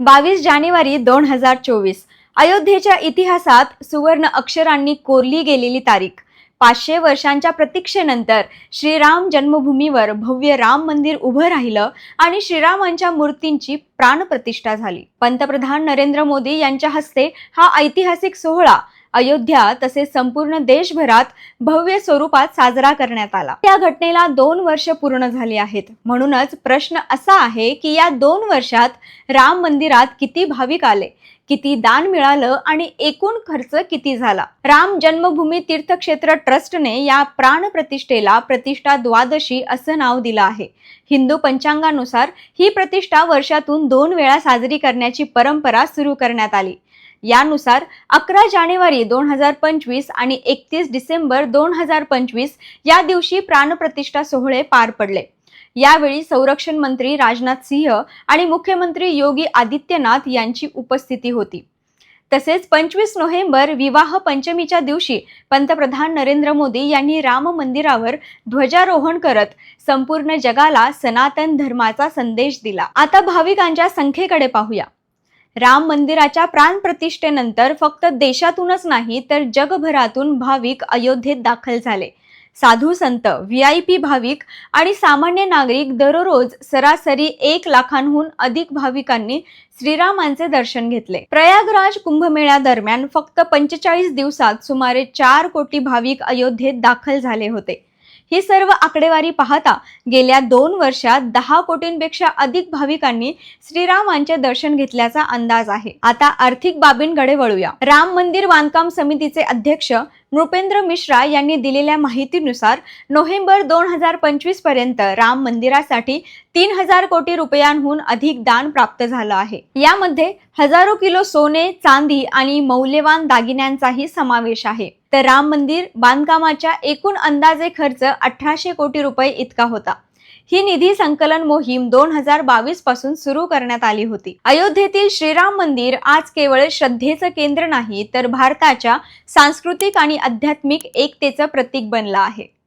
बावीस जानेवारी दोन हजार चोवीस. अयोध्येच्या इतिहासात सुवर्ण अक्षरांनी कोरली गेलेली तारीख. पाचशे वर्षांच्या प्रतीक्षेनंतर श्रीराम जन्मभूमीवर भव्य राम मंदिर उभं राहिलं आणि श्रीरामांच्या मूर्तींची प्राणप्रतिष्ठा झाली. पंतप्रधान नरेंद्र मोदी यांच्या हस्ते हा ऐतिहासिक सोहळा अयोध्या तसेच संपूर्ण देशभरात भव्य स्वरूपात साजरा करण्यात आला. या घटनेला दोन वर्ष पूर्ण झाली आहेत. म्हणूनच प्रश्न असा आहे की या दोन वर्षात राम मंदिरात किती भाविक आले किती दान मिळालं आणि एकूण खर्च किती झाला? राम जन्मभूमी तीर्थक्षेत्र ट्रस्टने या प्राणप्रतिष्ठेला प्रतिष्ठा द्वादशी असं नाव दिलं आहे. हिंदू पंचांगानुसार ही प्रतिष्ठा वर्षातून दोन वेळा साजरी करण्याची परंपरा सुरू करण्यात आली. यानुसार अकरा जानेवारी दोन हजार पंचवीस आणि एकतीस डिसेंबर दोन हजार पंचवीस या दिवशी प्राणप्रतिष्ठा सोहळे पार पडले. यावेळी संरक्षण मंत्री राजनाथ सिंह आणि मुख्यमंत्री योगी आदित्यनाथ यांची उपस्थिती होती. तसेच पंचवीस नोव्हेंबर विवाह पंचमीच्या दिवशी पंतप्रधान नरेंद्र मोदी यांनी राम मंदिरावर ध्वजारोहण करत संपूर्ण जगाला सनातन धर्माचा संदेश दिला. आता भाविकांच्या संख्येकडे पाहूया. राम मंदिराच्या प्राणप्रतिष्ठेनंतर फक्त देशातूनच नाही तर जगभरातून भाविक अयोध्येत दाखल झाले. साधू संत व्ही आय पी भाविक आणि सामान्य नागरिक दररोज सरासरी एक लाखांहून अधिक भाविकांनी श्रीरामांचे दर्शन घेतले. प्रयागराज कुंभमेळ्यादरम्यान फक्त पंचेचाळीस दिवसात सुमारे चार कोटी भाविक अयोध्येत दाखल झाले होते. ही सर्व आकडेवारी पाहता गेल्या दोन वर्षात दहा कोटींपेक्षा अधिक भाविकांनी श्रीरामांचे दर्शन घेतल्याचा अंदाज आहे. आता आर्थिक बाबींकडे वळूया. राम मंदिर बांधकाम समितीचे अध्यक्ष नृपेंद्र मिश्रा यांनी दिलेल्या माहितीनुसार नोव्हेंबर दोन हजार पंचवीसपर्यंत राम मंदिरासाठी तीन हजार कोटी रुपयांहून अधिक दान प्राप्त झालं आहे. यामध्ये हजारो किलो सोने चांदी आणि मौल्यवान दागिन्यांचाही समावेश आहे. तर राम मंदिर बांधकामाच्या एकूण अंदाजे खर्च अठराशे कोटी रुपये इतका होता. ही निधी संकलन मोहीम दोन हजार बावीसपासून सुरू करण्यात आली होती. अयोध्येतील श्रीराम मंदिर आज केवळ श्रद्धेचं केंद्र नाही तर भारताच्या सांस्कृतिक आणि आध्यात्मिक एकतेचं प्रतीक बनलं आहे.